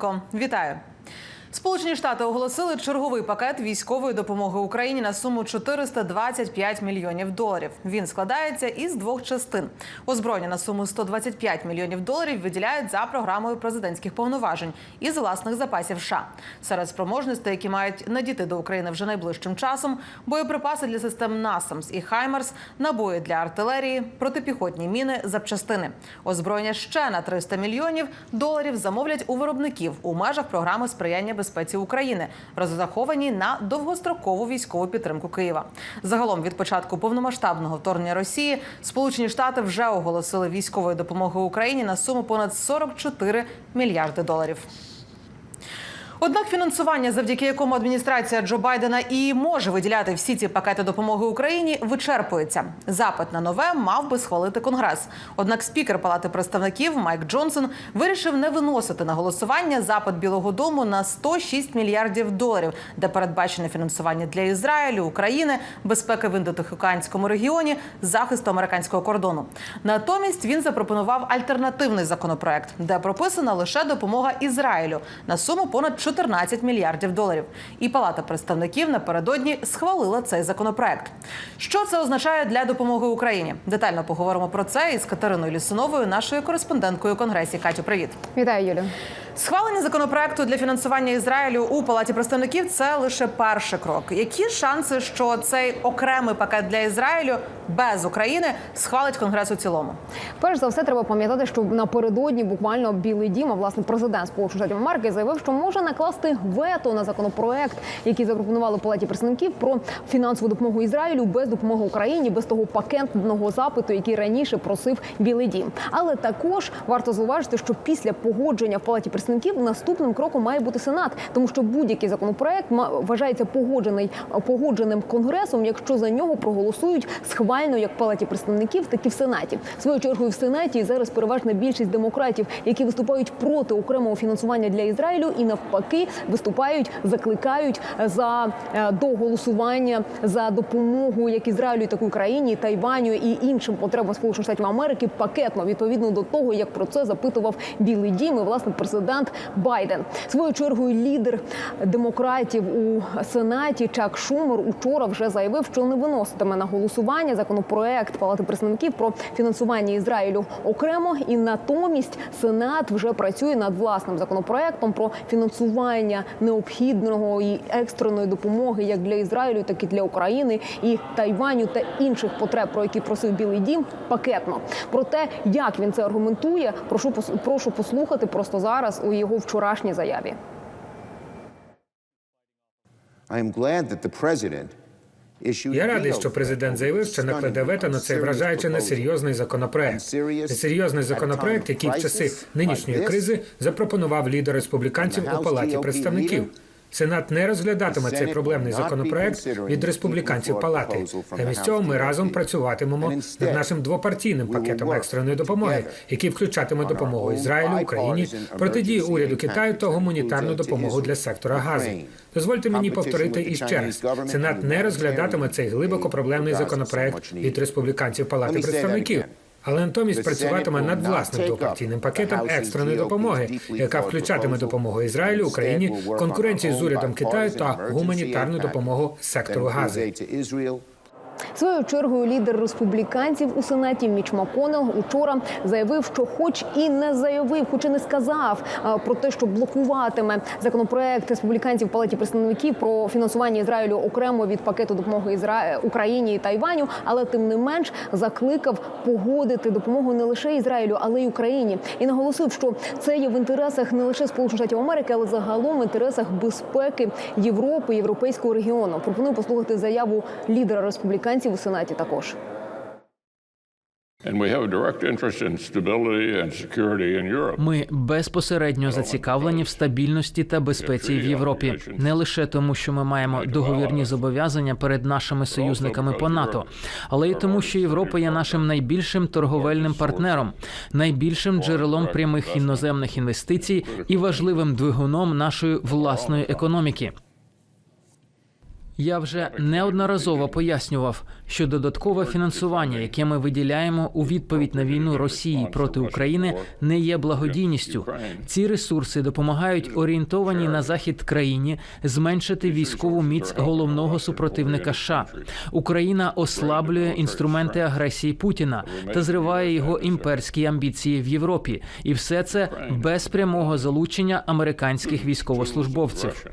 ранку. Вітаю. Сполучені Штати оголосили черговий пакет військової допомоги Україні на суму 425 мільйонів доларів. Він складається із двох частин. Озброєння на суму 125 мільйонів доларів виділяють за програмою президентських повноважень із власних запасів США. Серед спроможностей, які мають надійти до України вже найближчим часом, боєприпаси для систем НАСАМС і Хаймерс, набої для артилерії, протипіхотні міни, запчастини. Озброєння ще на 300 мільйонів доларів замовлять у виробників у межах програми сприяння безпеці України, розраховані на довгострокову військову підтримку Києва. Загалом від початку повномасштабного вторгнення Росії Сполучені Штати вже оголосили військової допомоги Україні на суму понад 44 мільярди доларів. Однак фінансування, завдяки якому адміністрація Джо Байдена і може виділяти всі ці пакети допомоги Україні, вичерпується. Запит на нове мав би схвалити конгрес. Однак спікер Палати представників Майк Джонсон вирішив не виносити на голосування запит Білого Дому на 106 мільярдів доларів, де передбачене фінансування для Ізраїлю, України, безпеки в індотихоокеанському регіоні, захисту американського кордону. Натомість він запропонував альтернативний законопроект, де прописана лише допомога Ізраїлю на суму понад 14 мільярдів доларів. І Палата представників напередодні схвалила цей законопроект. Що це означає для допомоги Україні? Детально поговоримо про це із Катериною Лісуновою, нашою кореспонденткою конгресі. Катю, привіт. Вітаю, Юлю. Схвалення законопроекту для фінансування Ізраїлю у Палаті представників це лише перший крок. Які шанси, що цей окремий пакет для Ізраїлю без України схвалить конгрес у цілому? Перш за все, треба пам'ятати, що напередодні буквально Білий Дім, а власне президент Сполучених Штатів Америки заявив, що може накласти вето на законопроект, який запропонували Палаті представників про фінансову допомогу Ізраїлю без допомоги Україні, без того пакетного запиту, який раніше просив Білий Дім. Але також варто зауважити, що після погодження в Палаті наступним кроком має бути сенат, тому що будь-який законопроект вважається погоджений погодженим конгресом, якщо за нього проголосують схвально як в палаті представників, так і в сенаті. Своєю чергою в сенаті зараз переважна більшість демократів, які виступають проти окремого фінансування для Ізраїлю, і навпаки виступають, закликають за е, до голосування за допомогу як Ізраїлю, так і Україні, Тайваню і іншим потребам Сполучених Штатів Америки пакетно відповідно до того, як про це запитував Білий Дім і власне президент Байден. Своєю чергою лідер демократів у сенаті Чак Шумер учора вже заявив, що не виноситиме на голосування законопроект Палати представників про фінансування Ізраїлю окремо, і натомість Сенат вже працює над власним законопроектом про фінансування необхідного і екстреної допомоги як для Ізраїлю, так і для України і Тайваню та інших потреб, про які просив Білий Дім, пакетно. Про те, як він це аргументує, прошу прошу послухати просто зараз у його вчорашній заяві. Я радий, що президент заявив, що накладе вето на цей вражаючи несерйозний законопроект. Несерйозний законопроект, який в часи нинішньої кризи запропонував лідер республіканців у палаті представників. Сенат не розглядатиме цей проблемний законопроект від республіканців палати. Замість цього ми разом працюватимемо над нашим двопартійним пакетом екстреної допомоги, який включатиме допомогу Ізраїлю, Україні, протидію уряду Китаю та гуманітарну допомогу для сектора Гази. Дозвольте мені повторити іще раз. Сенат не розглядатиме цей глибоко проблемний законопроект від республіканців Палати представників. Але натомість працюватиме над власним двопартійним пакетом екстреної допомоги, яка включатиме допомогу Ізраїлю, Україні, конкуренцію з урядом Китаю та гуманітарну допомогу сектору Гази. Своєю чергою лідер республіканців у сенаті Міч Маконел учора заявив, що, хоч і не заявив, хоч і не сказав про те, що блокуватиме законопроект республіканців в палаті представників про фінансування Ізраїлю окремо від пакету допомоги Ізра... Україні і Тайваню, але тим не менш закликав погодити допомогу не лише Ізраїлю, але й Україні, і наголосив, що це є в інтересах не лише Сполучених Штатів Америки, але загалом в інтересах безпеки Європи, європейського регіону. Пропоную послухати заяву лідера республіканців у сенаті. Також. Ми безпосередньо зацікавлені в стабільності та безпеці в Європі, не лише тому, що ми маємо договірні зобов'язання перед нашими союзниками по НАТО, але й тому, що Європа є нашим найбільшим торговельним партнером, найбільшим джерелом прямих іноземних інвестицій і важливим двигуном нашої власної економіки. Я вже неодноразово пояснював, що додаткове фінансування, яке ми виділяємо у відповідь на війну Росії проти України, не є благодійністю. Ці ресурси допомагають орієнтованій на захід країні зменшити військову міць головного супротивника США. Україна ослаблює інструменти агресії Путіна та зриває його імперські амбіції в Європі, і все це без прямого залучення американських військовослужбовців.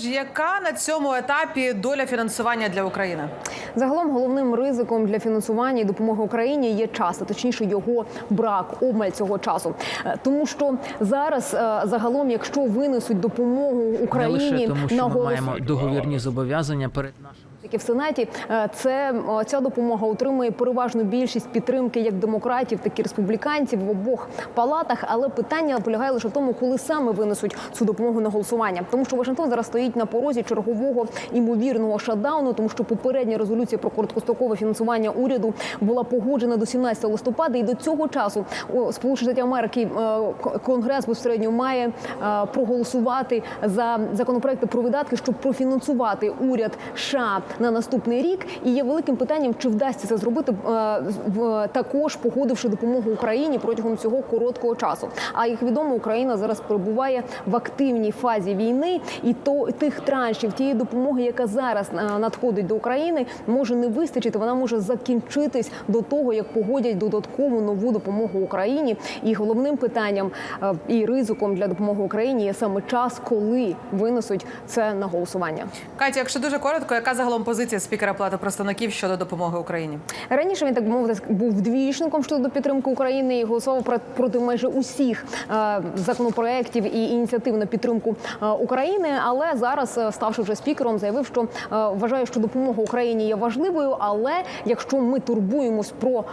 Яка на цьому етапі доля фінансування для України? Загалом головним ризиком для фінансування і допомоги Україні є час, а точніше його брак, обмаль цього часу. Е, Тому що зараз е, загалом, якщо винесуть допомогу Не Україні лише тому, на що ми голос... маємо договірні зобов'язання перед нашими. В сенаті е, це ця допомога отримує переважну більшість підтримки як демократів, так і республіканців в обох палатах. Але питання полягає лише в тому, коли саме винесуть цю допомогу на голосування. Тому що Вашингтон зараз стоїть на порозі чергового імовірного шатдауну, тому що попередня резолюція про короткострокове фінансування уряду була погоджена до 17 листопада, і до цього часу Сполучені Штати Америки е, Конгрес безпосередньо має е, проголосувати за законопроекти про видатки, щоб профінансувати уряд США на наступний рік. І є великим питанням, чи вдасться це зробити е, також погодивши допомогу Україні протягом цього короткого часу. А як відомо, Україна зараз перебуває в активній фазі війни, і то тих траншів тієї допомоги, яка зараз е, надходить до України, може не вистачити. Вона може закінчитись до того, як погодять додаткову нову допомогу Україні. І головним питанням е, і ризиком для допомоги Україні є саме час, коли винесуть це на голосування. Катя, якщо дуже коротко, яка загалом позиція спікера Палати представників щодо допомоги Україні? Раніше він так би мовити був двічником щодо підтримки України і голосував проти майже усіх е, законопроєктів і ініціатив на підтримку е, України. Але зараз, е, ставши вже спікером, заявив, що вважає, що допомога Україні є важливою. Але якщо ми турбуємось про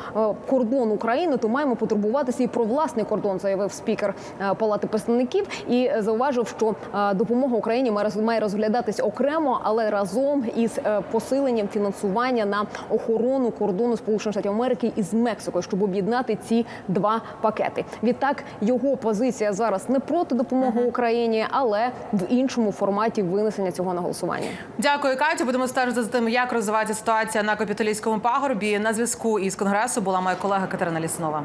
кордон України, то маємо потурбуватися і про власний кордон, заявив спікер Палати представників і зауважив, що допомога Україні має розглядатись окремо, але разом із посиленням фінансування на охорону кордону Сполучених Штатів Америки із Мексикою, щоб об'єднати ці два пакети. Відтак його позиція зараз не проти допомоги Україні, але в іншому форматі винесення цього на голосування. Дякую, Катю. Будемо стежити за тим, як розвивається ситуація на капітолійському пагорбі. На зв'язку із конгресу була моя колега Катерина Ліснова.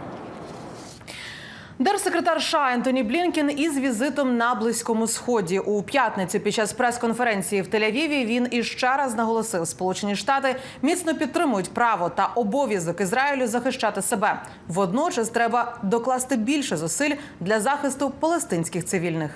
Держсекретар США Ентоні Блінкен із візитом на близькому сході у п'ятницю під час прес-конференції в Тель-Авіві він іще раз наголосив, Сполучені Штати міцно підтримують право та обов'язок Ізраїлю захищати себе. Водночас треба докласти більше зусиль для захисту палестинських цивільних.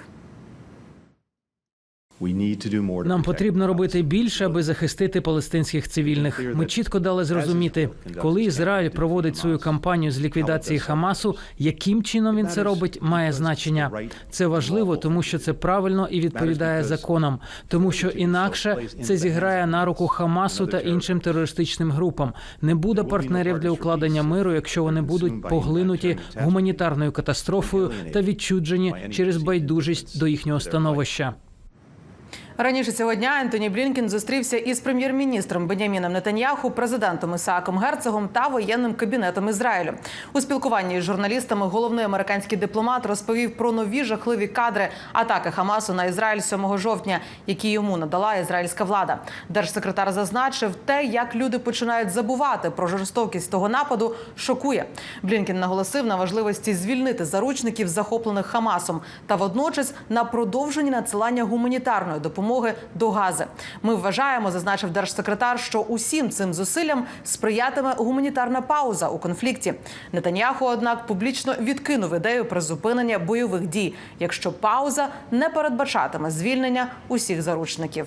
Нам потрібно робити більше, аби захистити палестинських цивільних. Ми чітко дали зрозуміти, коли Ізраїль проводить свою кампанію з ліквідації Хамасу, яким чином він це робить, має значення. Це важливо, тому що це правильно і відповідає законам, тому що інакше це зіграє на руку Хамасу та іншим терористичним групам. Не буде партнерів для укладення миру, якщо вони будуть поглинуті гуманітарною катастрофою та відчуджені через байдужість до їхнього становища. Раніше цього дня Ентоні Блінкен зустрівся із прем'єр-міністром Беняміном Нетаньяху, президентом Ісааком Герцогом та воєнним кабінетом Ізраїлю. У спілкуванні із журналістами головний американський дипломат розповів про нові жахливі кадри атаки Хамасу на Ізраїль 7 жовтня, які йому надала ізраїльська влада. Держсекретар зазначив, те, як люди починають забувати про жорстокість того нападу, шокує. Блінкен наголосив на важливості звільнити заручників, захоплених Хамасом, та водночас на продовженні надсилання гуманітарної допомоги до Гази. Ми вважаємо, зазначив держсекретар, що усім цим зусиллям сприятиме гуманітарна пауза у конфлікті. Нетаньяху, однак, публічно відкинув ідею призупинення бойових дій, якщо пауза не передбачатиме звільнення усіх заручників.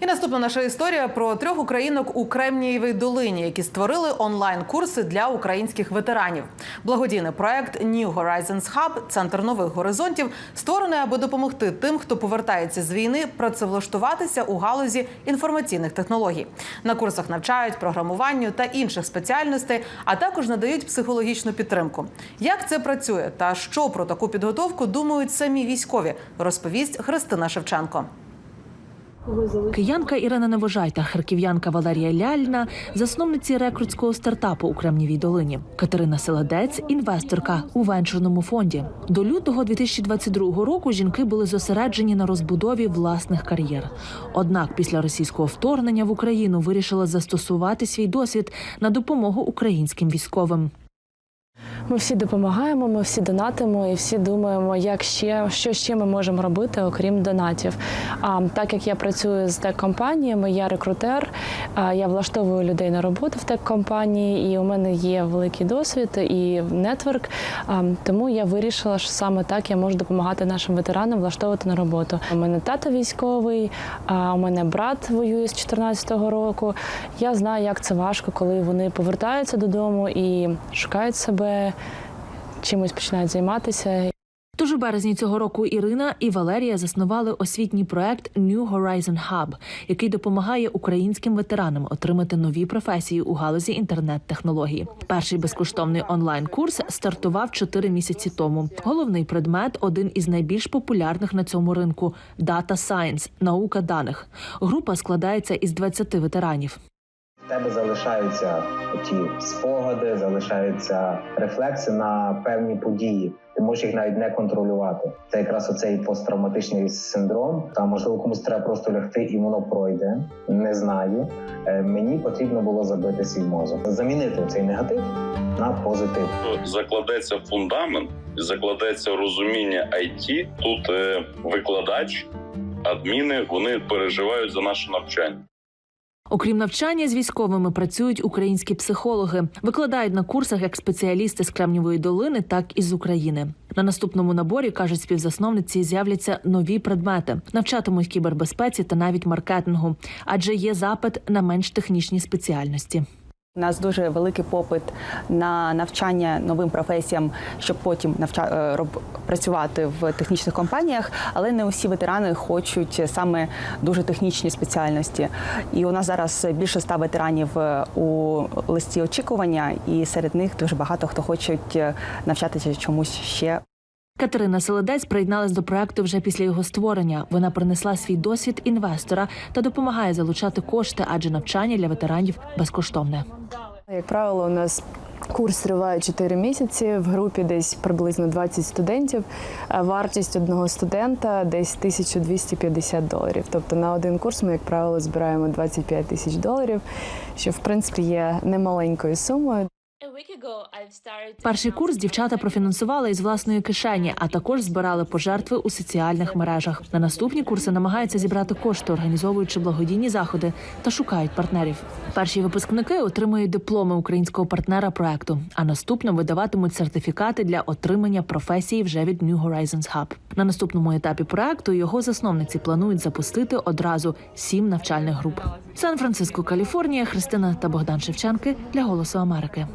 І наступна наша історія про трьох українок у Кремнієвій долині, які створили онлайн-курси для українських ветеранів. Благодійний проект New Horizons Hub – центр нових горизонтів, створений, аби допомогти тим, хто повертається з війни, працевлаштуватися у галузі інформаційних технологій. На курсах навчають програмуванню та інших спеціальностей, а також надають психологічну підтримку. Як це працює та що про таку підготовку думають самі військові, розповість Христина Шевченко. Киянка Ірина Невожайта, харків'янка Валерія Ляльна, засновниці рекрутського стартапу у Кремнівій долині. Катерина Селедець, інвесторка у венчурному фонді. До лютого 2022 року жінки були зосереджені на розбудові власних кар'єр. Однак після російського вторгнення в Україну вирішили застосувати свій досвід на допомогу українським військовим. Ми всі допомагаємо, ми всі донатимо і всі думаємо, як ще що ще ми можемо робити, окрім донатів. А так як я працюю з тек-компаніями, я рекрутер, я влаштовую людей на роботу в тек-компанії, і у мене є великий досвід і нетворк. Тому я вирішила, що саме так я можу допомагати нашим ветеранам влаштовувати на роботу. У мене тато військовий, а у мене брат воює з 2014 року. Я знаю, як це важко, коли вони повертаються додому і шукають себе, чимось починають займатися. Тож у березні цього року Ірина і Валерія заснували освітній проект New Horizon Hub, який допомагає українським ветеранам отримати нові професії у галузі інтернет-технології. Перший безкоштовний онлайн-курс стартував чотири місяці тому. Головний предмет один із найбільш популярних на цьому ринку Data Science – наука даних. Група складається із 20 ветеранів. Тебе залишаються ті спогади, залишаються рефлекси на певні події. Ти можеш їх навіть не контролювати. Це якраз оцей посттравматичний синдром. Та можливо комусь треба просто лягти, і воно пройде. Не знаю. Е, Мені потрібно було забити свій мозок, замінити цей негатив на позитив. закладеться фундамент, закладеться розуміння IT. Тут е, викладач, адміни вони переживають за наше навчання. Окрім навчання з військовими працюють українські психологи, викладають на курсах як спеціалісти з Кремнівої долини, так і з України. На наступному наборі кажуть співзасновниці, з'являться нові предмети, навчатимуть кібербезпеці та навіть маркетингу, адже є запит на менш технічні спеціальності. У нас дуже великий попит на навчання новим професіям, щоб потім навча... е, роб... працювати в технічних компаніях, але не усі ветерани хочуть саме дуже технічні спеціальності. І у нас зараз більше ста ветеранів е, у листі очікування, і серед них дуже багато хто хочуть е, навчатися чомусь ще. Катерина Селедець приєдналась до проекту вже після його створення. Вона принесла свій досвід інвестора та допомагає залучати кошти, адже навчання для ветеранів безкоштовне. Як правило, у нас курс триває 4 місяці. В групі десь приблизно 20 студентів. Вартість одного студента десь 1250 доларів. Тобто на один курс ми, як правило, збираємо 25 тисяч доларів, що в принципі є немаленькою сумою. Перший курс дівчата профінансували із власної кишені, а також збирали пожертви у соціальних мережах. На наступні курси намагаються зібрати кошти, організовуючи благодійні заходи та шукають партнерів. Перші випускники отримують дипломи українського партнера проекту, а наступно видаватимуть сертифікати для отримання професії вже від New Horizons Hub. На наступному етапі проекту його засновниці планують запустити одразу сім навчальних груп. Сан-Франциско, Каліфорнія, Христина та Богдан Шевченки для Голосу Америки.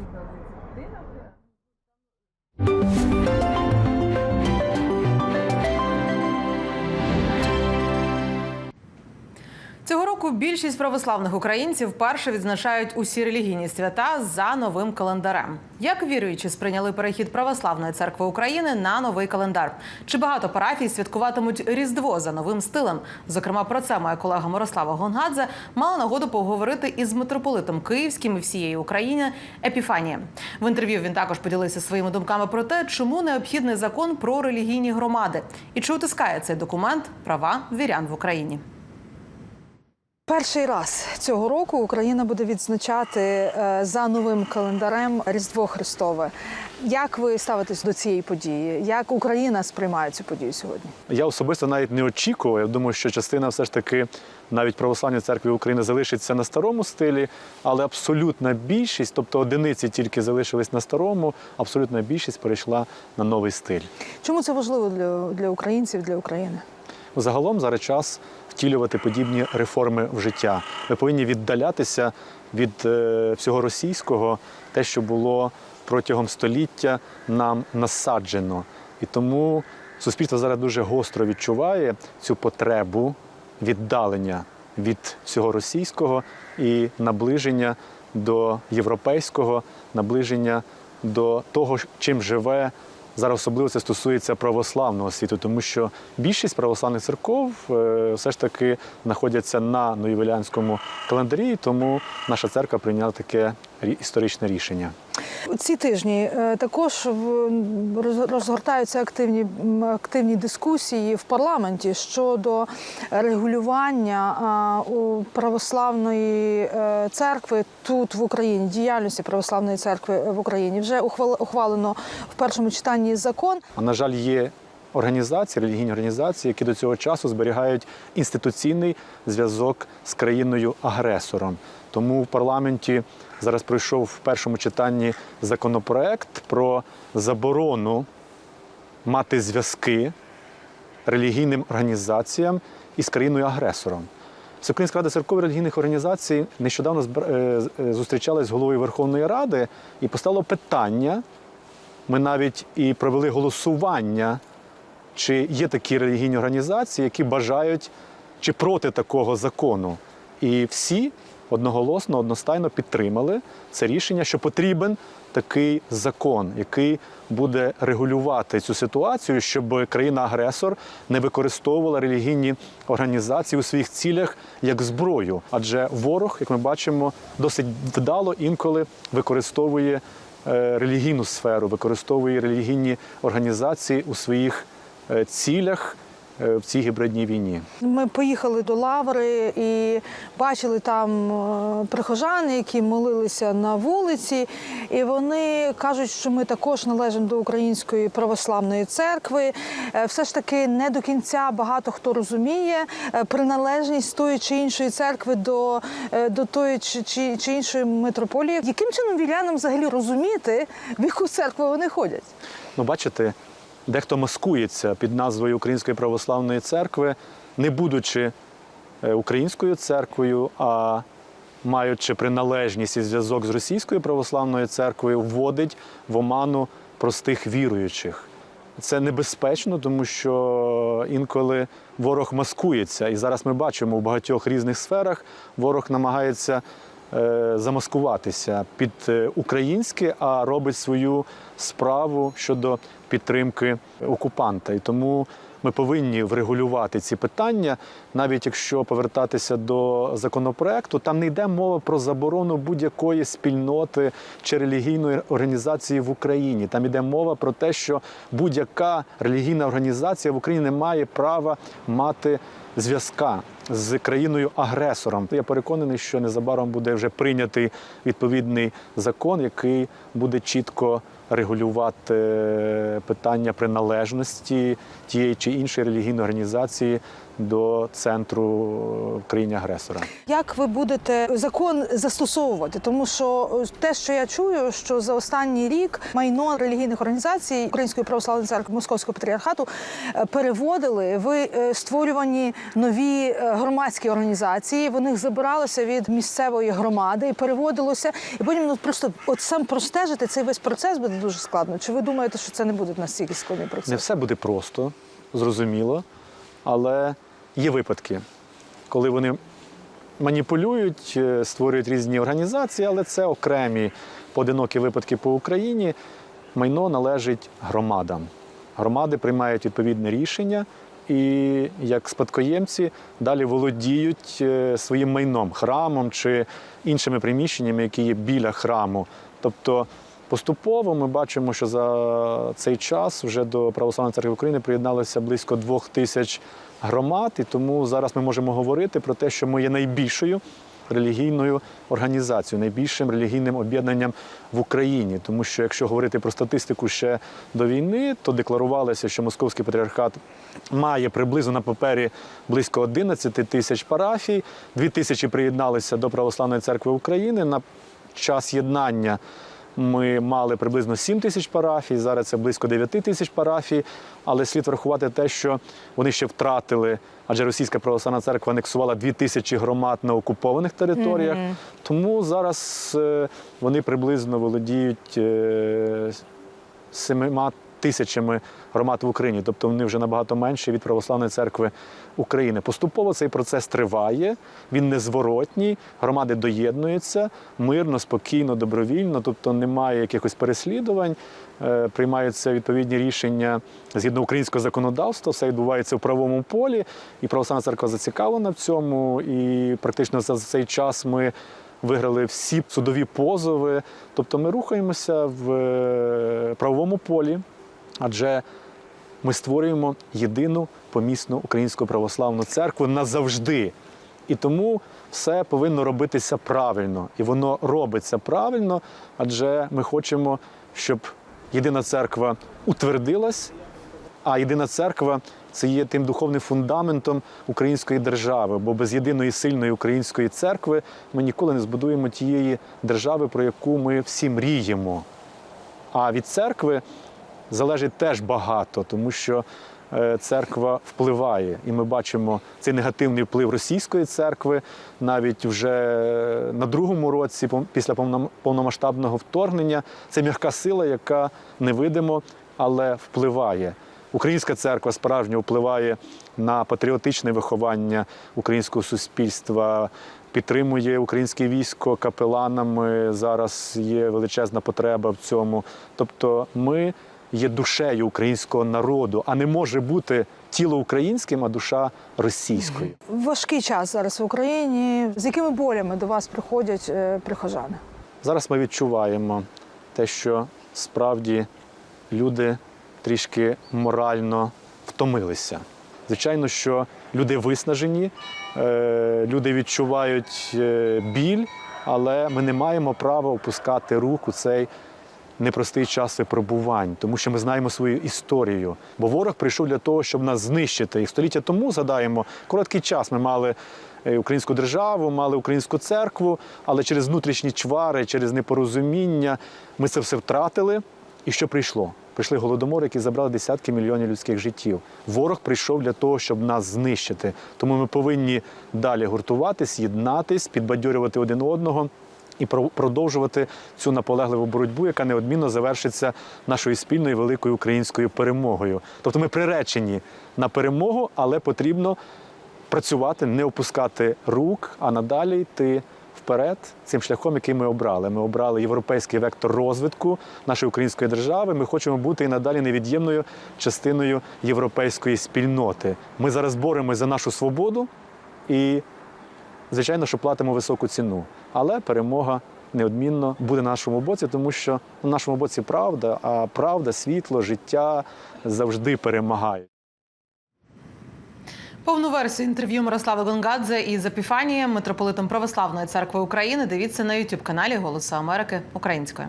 Року більшість православних українців вперше відзначають усі релігійні свята за новим календарем. Як віруючі сприйняли перехід православної церкви України на новий календар? Чи багато парафій святкуватимуть Різдво за новим стилем? Зокрема, про це моя колега Мирослава Гонгадзе мала нагоду поговорити із митрополитом Київським і всієї України Епіфанієм. В інтерв'ю він також поділився своїми думками про те, чому необхідний закон про релігійні громади і чи утискає цей документ права вірян в Україні. Перший раз цього року Україна буде відзначати е, за новим календарем Різдво Христове. Як ви ставитесь до цієї події? Як Україна сприймає цю подію сьогодні? Я особисто навіть не очікував. Я думаю, що частина все ж таки навіть православної церкви України залишиться на старому стилі, але абсолютна більшість, тобто одиниці тільки залишились на старому, абсолютна більшість перейшла на новий стиль. Чому це важливо для, для українців, для України? Загалом зараз час втілювати подібні реформи в життя. Ми повинні віддалятися від е, всього російського, те, що було протягом століття нам насаджено. І тому суспільство зараз дуже гостро відчуває цю потребу віддалення від всього російського і наближення до європейського, наближення до того, чим живе Зараз особливо це стосується православного світу, тому що більшість православних церков е, все ж таки знаходяться на новівелянському календарі, тому наша церква прийняла таке історичне рішення. Ці тижні е, також розгортаються активні, активні дискусії в парламенті щодо регулювання у православної е, церкви тут в Україні, діяльності православної церкви в Україні. Вже ухвал- ухвалено в першому читанні закон. На жаль, є організації, релігійні організації, які до цього часу зберігають інституційний зв'язок з країною-агресором. Тому в парламенті зараз пройшов в першому читанні законопроект про заборону мати зв'язки релігійним організаціям із країною-агресором. Всеукраїнська рада церкових релігійних організацій нещодавно е, е, зустрічалась з головою Верховної Ради і постало питання. Ми навіть і провели голосування, чи є такі релігійні організації, які бажають чи проти такого закону. І всі одноголосно, одностайно підтримали це рішення, що потрібен такий закон, який буде регулювати цю ситуацію, щоб країна-агресор не використовувала релігійні організації у своїх цілях як зброю. Адже ворог, як ми бачимо, досить вдало інколи використовує е, релігійну сферу, використовує релігійні організації у своїх е, цілях в цій гібридній війні. Ми поїхали до Лаври і бачили там е, прихожан, які молилися на вулиці, і вони кажуть, що ми також належимо до Української православної церкви. Е, Все ж таки не до кінця багато хто розуміє е, приналежність тої чи іншої церкви до, е, до тої чи, чи, чи іншої митрополії. Яким чином вілянам взагалі розуміти, в яку церкву вони ходять? Ну, бачите, дехто маскується під назвою Української православної церкви, не будучи е, українською церквою, а маючи приналежність і зв'язок з російською православною церквою, вводить в оману простих віруючих. Це небезпечно, тому що інколи ворог маскується. І зараз ми бачимо в багатьох різних сферах ворог намагається е, замаскуватися під е, українське, а робить свою справу щодо підтримки окупанта. І тому ми повинні врегулювати ці питання, навіть якщо повертатися до законопроекту, там не йде мова про заборону будь-якої спільноти чи релігійної організації в Україні. Там йде мова про те, що будь-яка релігійна організація в Україні не має права мати зв'язка з країною-агресором. Я переконаний, що незабаром буде вже прийнятий відповідний закон, який буде чітко регулювати питання приналежності тієї чи іншої релігійної організації до центру країни-агресора. Як ви будете закон застосовувати? Тому що те, що я чую, що за останній рік майно релігійних організацій Української православної церкви Московського патріархату е, переводили в е, створювані нові е, громадські організації. Вони їх забиралося від місцевої громади і переводилося. І потім ну просто от сам простежити цей весь процес буде дуже складно. Чи ви думаєте, що це не буде настільки складний процес? Не все буде просто, зрозуміло, але є випадки, коли вони маніпулюють, е, створюють різні організації, але це окремі поодинокі випадки по Україні. Майно належить громадам. Громади приймають відповідне рішення і як спадкоємці далі володіють е, своїм майном, храмом чи іншими приміщеннями, які є біля храму. Тобто Поступово ми бачимо, що за цей час вже до Православної церкви України приєдналося близько двох тисяч громад, і тому зараз ми можемо говорити про те, що ми є найбільшою релігійною організацією, найбільшим релігійним об'єднанням в Україні. Тому що якщо говорити про статистику ще до війни, то декларувалося, що Московський патріархат має приблизно на папері близько 11 тисяч парафій. Дві тисячі приєдналися до Православної церкви України на час єднання. Ми мали приблизно 7 тисяч парафій, зараз це близько 9 тисяч парафій. Але слід врахувати те, що вони ще втратили, адже Російська православна церква анексувала 2 тисячі громад на окупованих територіях. Мгм. Тому зараз е, вони приблизно володіють е, семима тисячами громад в Україні, тобто вони вже набагато менші від православної церкви України. Поступово цей процес триває, він незворотній, громади доєднуються мирно, спокійно, добровільно, тобто немає якихось переслідувань, е, приймаються відповідні рішення згідно українського законодавства, все відбувається в правовому полі, і православна церква зацікавлена в цьому. І практично за цей час ми виграли всі судові позови. Тобто ми рухаємося в е, правовому полі, адже ми створюємо єдину помісну українську православну церкву назавжди. І тому все повинно робитися правильно. І воно робиться правильно, адже ми хочемо, щоб єдина церква утвердилась, а єдина церква це є тим духовним фундаментом української держави. Бо без єдиної сильної української церкви ми ніколи не збудуємо тієї держави, про яку ми всі мріємо. А від церкви залежить теж багато, тому що е, церква впливає, і ми бачимо цей негативний вплив російської церкви навіть вже на другому році, після повномасштабного вторгнення. Це м'яка сила, яка невидимо, але впливає. Українська церква справжньо впливає на патріотичне виховання українського суспільства, підтримує українське військо капеланами. Зараз є величезна потреба в цьому. Тобто, ми є душею українського народу, а не може бути тіло українським, а душа російською. Важкий час зараз в Україні. З якими болями до вас приходять е, прихожани? Зараз ми відчуваємо те, що справді люди трішки морально втомилися. Звичайно, що люди виснажені, е, люди відчувають е, біль, але ми не маємо права опускати рук у цей непростий час випробувань, тому що ми знаємо свою історію. Бо ворог прийшов для того, щоб нас знищити. І століття тому згадаємо, короткий час ми мали е, українську державу, мали українську церкву, але через внутрішні чвари, через непорозуміння ми це все втратили. І що прийшло? Прийшли голодомори, які забрали десятки мільйонів людських життів. Ворог прийшов для того, щоб нас знищити. Тому ми повинні далі гуртуватись, єднатись, підбадьорювати один одного і про- продовжувати цю наполегливу боротьбу, яка неодмінно завершиться нашою спільною великою українською перемогою. Тобто ми приречені на перемогу, але потрібно працювати, не опускати рук, а надалі йти вперед цим шляхом, який ми обрали. Ми обрали європейський вектор розвитку нашої української держави. Ми хочемо бути і надалі невід'ємною частиною європейської спільноти. Ми зараз боремося за нашу свободу і, звичайно, що платимо високу ціну. Але перемога неодмінно буде на нашому боці, тому що на нашому боці правда, а правда, світло, життя завжди перемагають. Повну версію інтерв'ю Мирослави Гонгадзе із Епіфанієм, митрополитом Православної церкви України. Дивіться на youtube каналі Голосу Америки українською.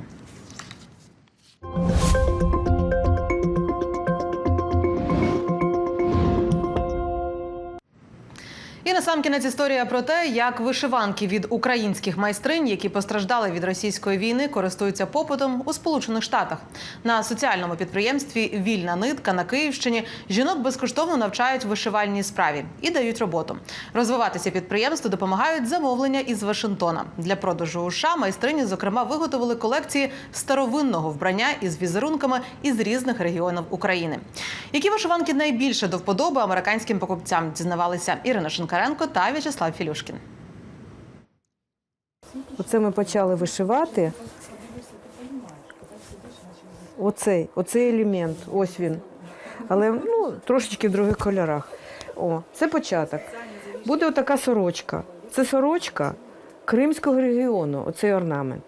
І на сам кінець історія про те, як вишиванки від українських майстринь, які постраждали від російської війни, користуються попитом у Сполучених Штатах. На соціальному підприємстві Вільна нитка на Київщині жінок безкоштовно навчають вишивальній справі і дають роботу. Розвиватися підприємству допомагають замовлення із Вашингтона. Для продажу у США майстрині, зокрема, виготовили колекції старовинного вбрання із візерунками із різних регіонів України. Які вишиванки найбільше до вподоби американським покупцям дізнавалися Ірина Шинкаренко та В'ячеслав Філюшкін. Оце ми почали вишивати. Оцей, оцей елемент, ось він. Але ну, трошечки в других кольорах. О, це початок. Буде отака сорочка. Це сорочка Кримського регіону, оцей орнамент.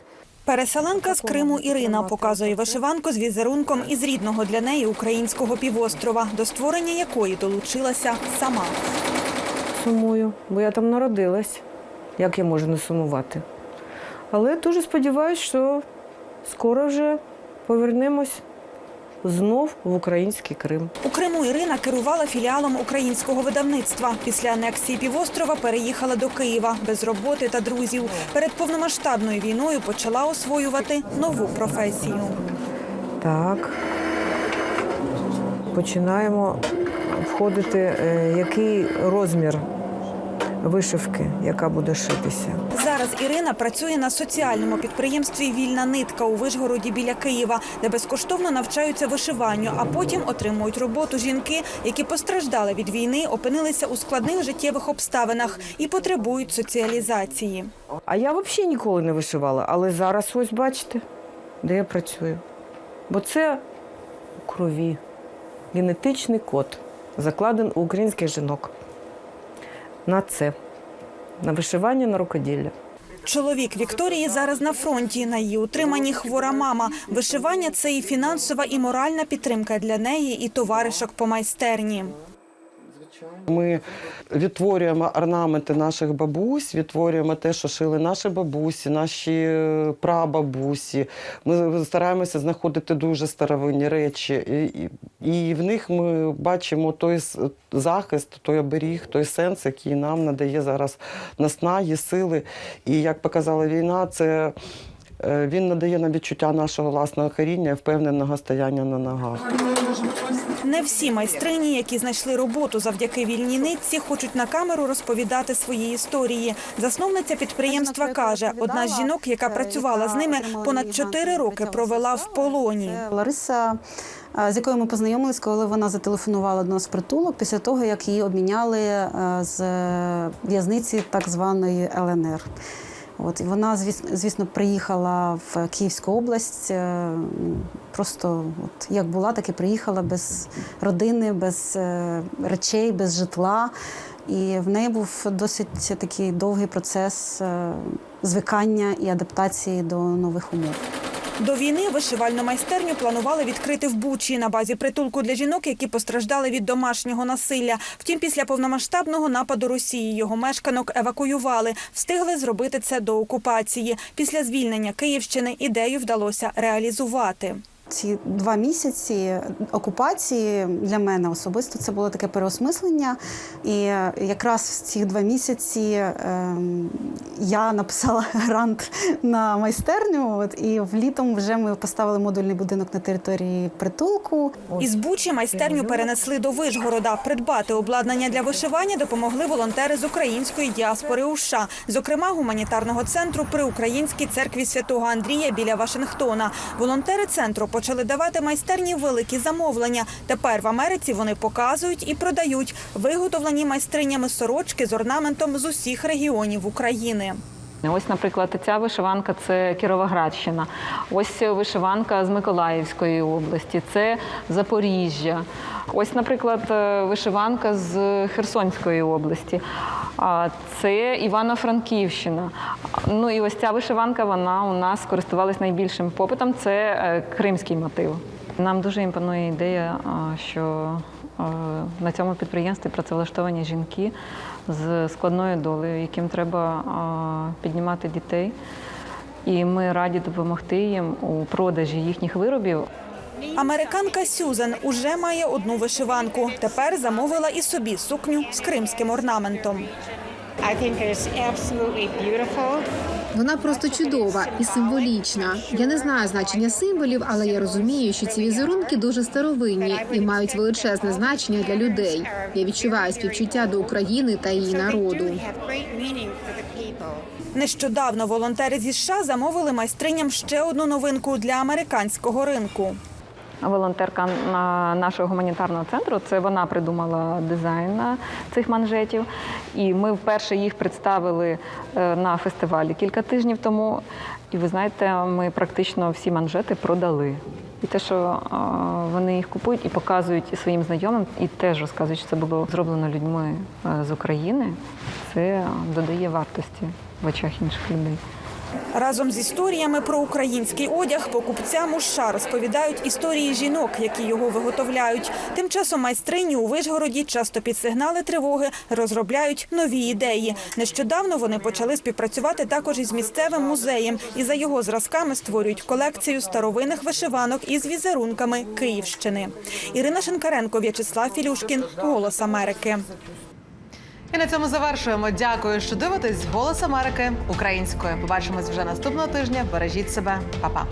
Переселенка з Криму Ірина показує вишиванку з візерунком із рідного для неї українського півострова, до створення якої долучилася сама. Сумую, бо я там народилась. Як я можу не сумувати? Але дуже сподіваюся, що скоро вже повернемось знов в український Крим. У Криму Ірина керувала філіалом українського видавництва. Після анексії півострова переїхала до Києва без роботи та друзів. Перед повномасштабною війною почала освоювати нову професію. Так. Починаємо входити, е, який розмір вишивки, яка буде шитися. Зараз Ірина працює на соціальному підприємстві Вільна нитка у Вишгороді біля Києва, де безкоштовно навчаються вишиванню, а потім отримують роботу жінки, які постраждали від війни, опинилися у складних життєвих обставинах і потребують соціалізації. А я взагалі ніколи не вишивала, але зараз ось бачите, де я працюю. Бо це у крові. Генетичний код закладений у українських жінок. На це. На вишивання, на рукоділля. Чоловік Вікторії зараз на фронті. На її утриманні хвора мама. Вишивання це і фінансова, і моральна підтримка для неї, і товаришок по майстерні. Ми відтворюємо орнаменти наших бабусь, відтворюємо те, що шили наші бабусі, наші е, прабабусі. Ми стараємося знаходити дуже старовинні речі, і, в них ми бачимо той захист, той оберіг, той сенс, який нам надає зараз наснаги, сили. І як показала війна, це. Е, Він надає нам відчуття нашого власного коріння і впевненого стояння на ногах. Не всі майстрині, які знайшли роботу завдяки вільній нитці, хочуть на камеру розповідати свої історії. Засновниця підприємства каже, одна з жінок, яка працювала з ними, понад чотири роки провела в полоні. Лариса, е, з якою ми познайомились, коли вона зателефонувала до нас в притулок після того, як її обміняли е, з в'язниці так званої ЛНР. От і вона, звісно, звісно, приїхала в Київську область. е, Просто от як була, так і приїхала без родини, без е, речей, без житла. І в неї був досить такий довгий процес е, звикання і адаптації до нових умов. До війни вишивальну майстерню планували відкрити в Бучі на базі притулку для жінок, які постраждали від домашнього насилля. Втім, після повномасштабного нападу Росії його мешканок евакуювали. Встигли зробити це до окупації. Після звільнення Київщини ідею вдалося реалізувати. Ці два місяці окупації для мене особисто це було таке переосмислення. І якраз в ці два місяці ем, я написала грант на майстерню. От, і влітом вже ми поставили модульний будинок на території притулку. Із Бучі майстерню перенесли до Вишгорода. Придбати обладнання для вишивання допомогли волонтери з української діаспори у США, зокрема гуманітарного центру при Українській церкві святого Андрія біля Вашингтона. Волонтери центру почали давати майстерні великі замовлення. Тепер в Америці вони показують і продають виготовлені майстринями сорочки з орнаментом з усіх регіонів України. Ось, наприклад, ця вишиванка це Кіровоградщина. Ось вишиванка з Миколаївської області, це Запоріжжя. Ось, наприклад, е, вишиванка з Херсонської області. Це Івано-Франківщина. Ну і ось ця вишиванка, вона у нас користувалась найбільшим попитом. Це е, кримський мотив. Нам дуже імпонує ідея, що е, на цьому підприємстві працевлаштовані жінки з складною долею, яким треба піднімати дітей. І ми раді допомогти їм у продажі їхніх виробів. Американка Сюзан уже має одну вишиванку. Тепер замовила і собі сукню з кримським орнаментом. Вона просто чудова і символічна. Я не знаю значення символів, але я розумію, що ці візерунки дуже старовинні і мають величезне значення для людей. Я відчуваю співчуття до України та її народу. Нещодавно волонтери зі США замовили майстриням ще одну новинку для американського ринку. Волонтерка нашого гуманітарного центру це вона придумала дизайн цих манжетів. І ми вперше їх представили е, на фестивалі кілька тижнів тому. І ви знаєте, ми практично всі манжети продали. І те, що е, вони їх купують і показують своїм знайомим, і теж розказують, що це було зроблено людьми е, з України, це додає вартості в очах інших людей. Разом з історіями про український одяг покупцям у розповідають історії жінок, які його виготовляють. Тим часом майстрині у Вишгороді часто під сигнали тривоги розробляють нові ідеї. Нещодавно вони почали співпрацювати також із місцевим музеєм і за його зразками створюють колекцію старовинних вишиванок із візерунками Київщини. Ірина Шинкаренко, В'ячеслав Філюшкін, Голос Америки. І на цьому завершуємо. Дякую, що дивитесь «Голос Америки українською. Побачимось вже наступного тижня. Бережіть себе, Па-па.